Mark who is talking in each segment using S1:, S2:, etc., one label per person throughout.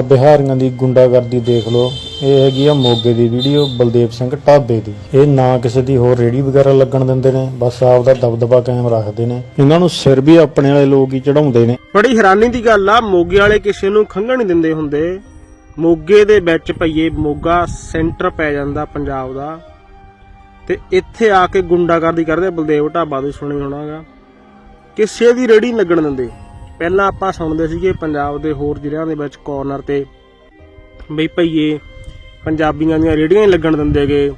S1: ਆ ਬਿਹਾਰੀਆਂ ਦੀ ਗੁੰਡਾਗਰਦੀ ਦੇਖ ਲਓ। ਇਹ ਹੈਗੀ ਆ ਮੋਗੇ ਦੀ ਵੀਡੀਓ, ਬਲਦੇਵ ਸਿੰਘ ਢਾਬੇ ਦੀ। ਇਹ ਨਾ ਕਿਸੇ ਦੀ ਹੋਰ ਰੇੜੀ ਵਗੈਰਾ ਲੱਗਣ ਦਿੰਦੇ ਨੇ, ਬਸ ਆਪ ਦਾ ਦਬਦਬਾ ਕਾਇਮ ਰੱਖਦੇ ਨੇ। ਇਹਨਾਂ ਨੂੰ ਸਿਰ ਵੀ ਆਪਣੇ ਵਾਲੇ ਲੋਕ ਹੀ ਚੜਾਉਂਦੇ ਨੇ।
S2: ਬੜੀ ਹੈਰਾਨੀ ਦੀ ਗੱਲ ਆ, ਮੋਗੇ ਵਾਲੇ ਕਿਸੇ ਨੂੰ ਖੰਘਣ ਨਹੀਂ ਦਿੰਦੇ ਹੁੰਦੇ। ਮੋਗੇ ਦੇ ਵਿੱਚ ਪਈਏ ਮੋਗਾ ਸੈਂਟਰ ਪੈ ਜਾਂਦਾ ਪੰਜਾਬ ਦਾ। ਤੇ ਇੱਥੇ ਆ ਕੇ ਗੁੰਡਾਗਰਦੀ ਕਰਦੇ, ਬਲਦੇਵ ਢਾਬਾ ਦੇ ਸੁਣੀ ਹੋਣਾਗਾ ਕਿਸੇ ਦੀ ਰੇੜੀ ਲੱਗਣ ਦਿੰਦੇ। ਪਹਿਲਾਂ ਆਪਾਂ ਸੁਣਦੇ ਸੀਗੇ ਪੰਜਾਬ ਦੇ ਹੋਰ ਜ਼ਿਲ੍ਹਿਆਂ ਦੇ ਵਿੱਚ ਕਾਰਨਰ ਤੇ ਬਈ ਭਈਏ, ਪੰਜਾਬੀਆਂ ਦੀਆਂ ਰੇੜੀਆਂ ਹੀ ਲੱਗਣ ਦਿੰਦੇਗੇ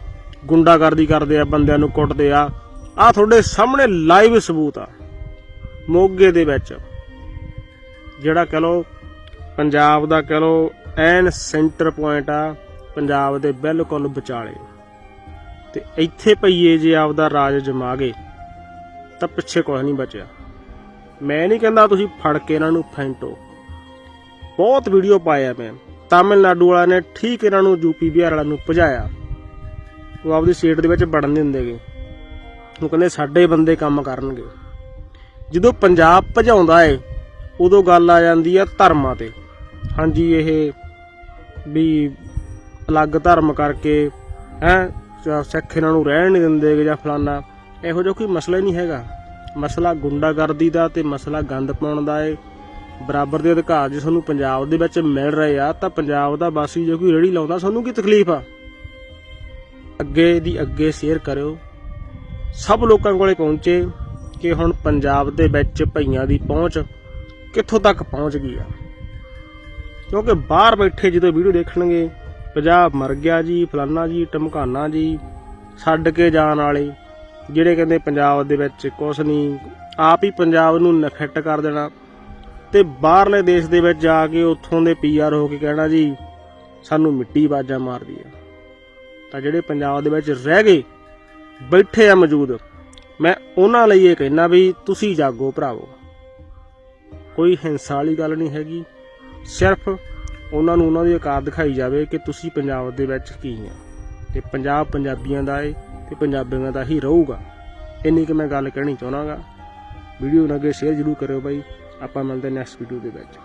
S2: ਗੁੰਡਾਗਰਦੀ ਕਰਦੇ ਆ, ਬੰਦਿਆਂ ਨੂੰ ਕੁੱਟਦੇ ਆ। ਆ ਤੁਹਾਡੇ ਸਾਹਮਣੇ ਲਾਈਵ ਸਬੂਤ ਆ, ਮੋਗੇ ਦੇ ਵਿੱਚ। ਜਿਹੜਾ ਕਹ ਲੋ ਪੰਜਾਬ ਦਾ ਕਹ ਲੋ ਐਨ ਸੈਂਟਰ ਪੁਆਇੰਟ ਆ, ਪੰਜਾਬ ਦੇ ਬਿਲਕੁਲ ਵਿਚਾਲੇ। ਤੇ ਇੱਥੇ ਪਈਏ ਜੇ ਆਪਦਾ ਰਾਜ ਜਮਾ ਗਏ, ਤਾਂ ਪਿੱਛੇ ਕੁਝ ਨਹੀਂ ਬਚਿਆ। ਮੈਂ ਨਹੀਂ ਕਹਿੰਦਾ ਤੁਸੀਂ ਫੜ ਕੇ ਇਹਨਾਂ ਨੂੰ ਫੈਂਟੋ। ਬਹੁਤ ਵੀਡੀਓ ਪਾਇਆ ਮੈਂ। ਤਾਮਿਲਨਾਡੂ ਵਾਲਿਆਂ ਨੇ ਠੀਕ ਇਹਨਾਂ ਨੂੰ ਯੂਪੀ ਬਿਹਾਰ ਵਾਲਿਆਂ ਨੂੰ ਭਜਾਇਆ। ਉਹ ਆਪਦੀ ਸੀਟ ਦੇ ਵਿੱਚ ਵੜਨ ਨਹੀਂ ਦਿੰਦੇਗੇ। ਉਹ ਕਹਿੰਦੇ ਸਾਡੇ ਬੰਦੇ ਕੰਮ ਕਰਨਗੇ। ਜਦੋਂ ਪੰਜਾਬ ਭਜਾਉਂਦਾ ਏ, ਉਦੋਂ ਗੱਲ ਆ ਜਾਂਦੀ ਆ ਧਰਮਾਂ ਤੇ। ਹਾਂਜੀ, ਇਹ ਵੀ ਅਲੱਗ ਧਰਮ ਕਰਕੇ, ਹੈ ਸਿੱਖ ਇਹਨਾਂ ਨੂੰ ਰਹਿਣ ਨਹੀਂ ਦਿੰਦੇ ਜਾਂ ਫਲਾਨਾ। ਇਹੋ ਜਿਹਾ ਕੋਈ ਮਸਲਾ ਹੀ ਨਹੀਂ ਹੈਗਾ। ਮਸਲਾ ਗੁੰਡਾਗਰਦੀ ਦਾ ਤੇ ਮਸਲਾ ਗੰਦ ਪਾਉਣ ਦਾ ਏ। ਬਰਾਬਰ ਦੇ ਅਧਿਕਾਰ ਜੇ ਤੁਹਾਨੂੰ ਪੰਜਾਬ ਦੇ ਵਿੱਚ ਮਿਲ ਰਹੇ ਆ, ਤਾਂ ਪੰਜਾਬ ਦਾ ਵਾਸੀ ਜੇ ਕੋਈ ਰੇੜੀ ਲਾਉਂਦਾ, ਸਾਨੂੰ ਕੀ ਤਕਲੀਫ ਆ? ਅੱਗੇ ਦੀ ਅੱਗੇ ਸ਼ੇਅਰ ਕਰਿਓ। ਸਭ ਲੋਕਾਂ ਕੋਲੇ ਪਹੁੰਚੇ ਕਿ ਹੁਣ ਪੰਜਾਬ ਦੇ ਵਿੱਚ ਭਈਆਂ ਦੀ ਪਹੁੰਚ ਕਿੱਥੋਂ ਤੱਕ ਪਹੁੰਚ ਗਈ ਆ? ਕਿਉਂਕਿ ਬਾਹਰ ਬੈਠੇ ਜਦੋਂ ਵੀਡੀਓ ਦੇਖਣਗੇ, ਪੰਜਾਬ ਮਰ ਗਿਆ ਜੀ, ਫਲਾਨਾ ਜੀ ਟਮਕਾਨਾ ਜੀ, ਛੱਡ ਕੇ ਜਾਣ ਵਾਲੇ। ਜਿਹੜੇ ਕਹਿੰਦੇ ਪੰਜਾਬ ਦੇ ਵਿੱਚ ਕੁਛ ਨਹੀਂ ਆਪ ਹੀ ਪੰਜਾਬ ਨੂੰ ਨਫਿੱਟ ਕਰ ਦੇਣਾ। ਤੇ ਬਾਹਰਲੇ ਦੇਸ਼ ਦੇ ਵਿੱਚ ਜਾ ਕੇ ਉੱਥੋਂ ਦੇ ਪੀਆਰ ਹੋ ਕੇ ਕਹਿਣਾ ਜੀ, ਸਾਨੂੰ ਮਿੱਟੀ ਬਾਜਾ ਮਾਰਦੀ ਆ। ਤਾਂ ਜਿਹੜੇ ਪੰਜਾਬ ਦੇ ਵਿੱਚ ਰਹਿ ਗਏ, ਬੈਠੇ ਆ ਮੌਜੂਦ, ਮੈਂ ਉਹਨਾਂ ਲਈ ਇਹ ਕਹਿਣਾ ਵੀ ਤੁਸੀਂ ਜਾਗੋ ਭਰਾਵੋ। ਕੋਈ ਹਿੰਸਾ ਵਾਲੀ ਗੱਲ ਨਹੀਂ ਹੈਗੀ। ਸਿਰਫ ਉਹਨਾਂ ਨੂੰ ਉਹਨਾਂ ਦੀ ਔਕਾਤ ਦਿਖਾਈ ਜਾਵੇ ਕਿ ਤੁਸੀਂ ਪੰਜਾਬ ਦੇ ਵਿੱਚ ਕੀ ਆ। ਤੇ ਪੰਜਾਬ ਪੰਜਾਬੀਆਂ ਦਾ ਏ। ਇਹ ਪੰਜਾਬੀਆਂ ਦਾ ਹੀ ਰਹੂਗਾ। ਇੰਨੀ ਕਿ ਮੈਂ ਗੱਲ ਕਹਿਣੀ ਚਾਹਣਾਗਾ ਵੀਡੀਓ ਨੂੰ ਅੱਗੇ ਸ਼ੇਅਰ ਜ਼ਰੂਰ ਕਰਿਓ ਬਾਈ। ਆਪਾਂ ਮਿਲਦੇ ਨੈਕਸਟ ਵੀਡੀਓ ਦੇ ਵਿੱਚ।